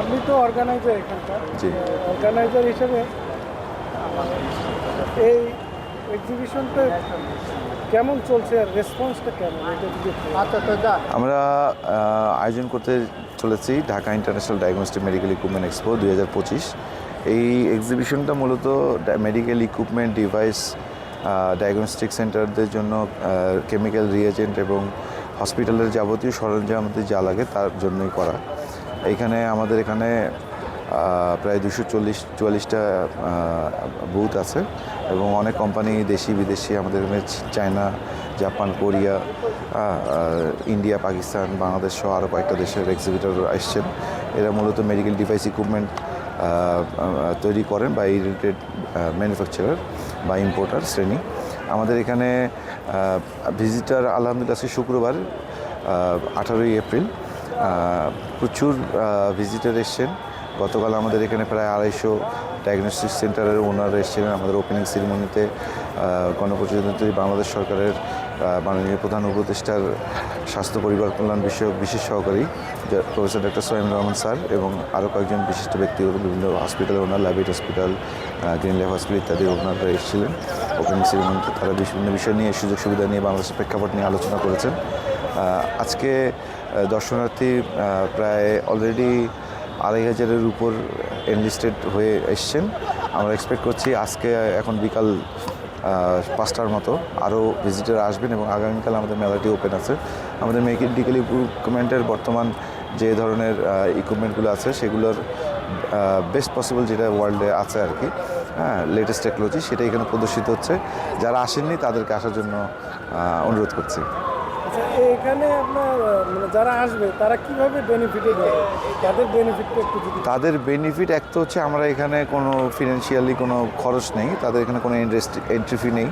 আপনি তো অর্গানাইজার এখানকার। জি। অর্গানাইজার হিসেবে এই এক্সিবিশনটা কেমন চলছে আর রেসপন্সটা কেমন? আচ্ছা তো যা। আমরা আয়োজন করতে চলেছি Dhaka international diagnostic medical equipment expo দুই হাজার পঁচিশ। এই এক্সিবিশনটা মূলত মেডিকেল ইকুইপমেন্ট ডিভাইস ডায়াগনস্টিক সেন্টারদের জন্য কেমিক্যাল রিয়েজেন্ট এবং হসপিটালের যাবতীয় সরঞ্জামাদি যা লাগে তার জন্যই করা। এইখানে আমাদের এখানে প্রায় দুশো চল্লিশ, চুয়াল্লিশটা বুথ আছে এবং অনেক কোম্পানি দেশি, বিদেশি, আমাদের এখানে China Japan Korea India Pakistan Bangladesh সহ আরও কয়েকটা দেশের এক্সিবিটর আসছেন এরা মূলত মেডিকেল ডিভাইস ইকুইপমেন্ট তৈরি করেন বা এই রিলেটেড ম্যানুফ্যাকচারার বা ইম্পোর্টার শ্রেণি। আমাদের এখানে ভিজিটার আলহামদুলিল্লাহ শুক্রবার আঠারোই এপ্রিল। প্রচুর ভিজিটার এসছেন। গতকাল আমাদের এখানে প্রায় আড়াইশো ডায়াগনস্টিক সেন্টারের ওনার এসেছিলেন আমাদের ওপেনিং সেরিমনিতে গণপ্রজাতন্ত্রী বাংলাদেশ সরকারের মাননীয় প্রধান উপদেষ্টার স্বাস্থ্য পরিবার কল্যাণ বিষয়ক বিশেষ সহকারী professor doctor Sohem Rahman sir এবং আরও কয়েকজন বিশিষ্ট ব্যক্তিগত বিভিন্ন হসপিটালের ওনার Labaid hospital green lab hospital ইত্যাদি ওনারা এসেছিলেন। ওপেনিং সেরিমনিতে তারা বিভিন্ন বিষয় নিয়ে সুযোগ সুবিধা নিয়ে বাংলাদেশের প্রেক্ষাপট নিয়ে আলোচনা করেছেন। আজকে দর্শনার্থী প্রায় অলরেডি আড়াই হাজারের উপর এনলিস্টেড হয়ে এসছেন। আমরা এক্সপেক্ট করছি আজকে, এখন বিকাল পাঁচটার মতো আরও ভিজিটার আসবেন এবং আগামীকাল আমাদের মেলাটি ওপেন আছে। আমাদের মেডিকেল ইকুইপমেন্টের বর্তমান যে ধরনের ইকুইপমেন্টগুলো আছে, সেগুলোর বেস্ট পসিবল যেটা ওয়ার্ল্ডে আছে আর কি হ্যাঁ লেটেস্ট টেকনোলজি সেটা এখানে প্রদর্শিত হচ্ছে। যারা আসেননি, তাদেরকে আসার জন্য অনুরোধ করছি। এখানে আপনার মানে যারা আসবে, তারা কীভাবে বেনিফিটে যাবে? তাদের বেনিফিটটা একটু যদি তাদের বেনিফিট এক তো হচ্ছে আমরা এখানে কোনো ফিনান্সিয়ালি কোনো খরচ নেই, তাদের এখানে কোনো ইন্ডাস্ট্রি এন্ট্রি ফি নেই।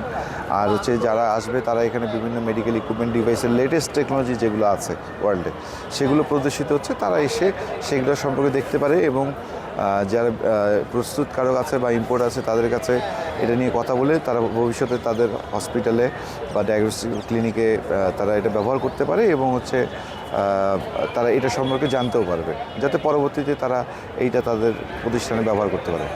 আর হচ্ছে যারা আসবে, তারা এখানে বিভিন্ন মেডিকেল ইকুইপমেন্ট ডিভাইসের লেটেস্ট টেকনোলজি যেগুলো আছে ওয়ার্ল্ডে সেগুলো প্রদর্শিত হচ্ছে। তারা এসে সেগুলো সম্পর্কে দেখতে পারে এবং যারা প্রস্তুতকারক আছে বা ইম্পোর্ট আছে, তাদের কাছে এটা নিয়ে কথা বলে তারা ভবিষ্যতে তাদের হসপিটালে বা ডায়াগনস্টিক ক্লিনিকে তারা এটা ব্যবহার করতে পারে এবং হচ্ছে তারা এটা সম্পর্কে জানতেও পারবে, যাতে পরবর্তীতে তারা এইটা তাদের প্রতিষ্ঠানে ব্যবহার করতে পারে।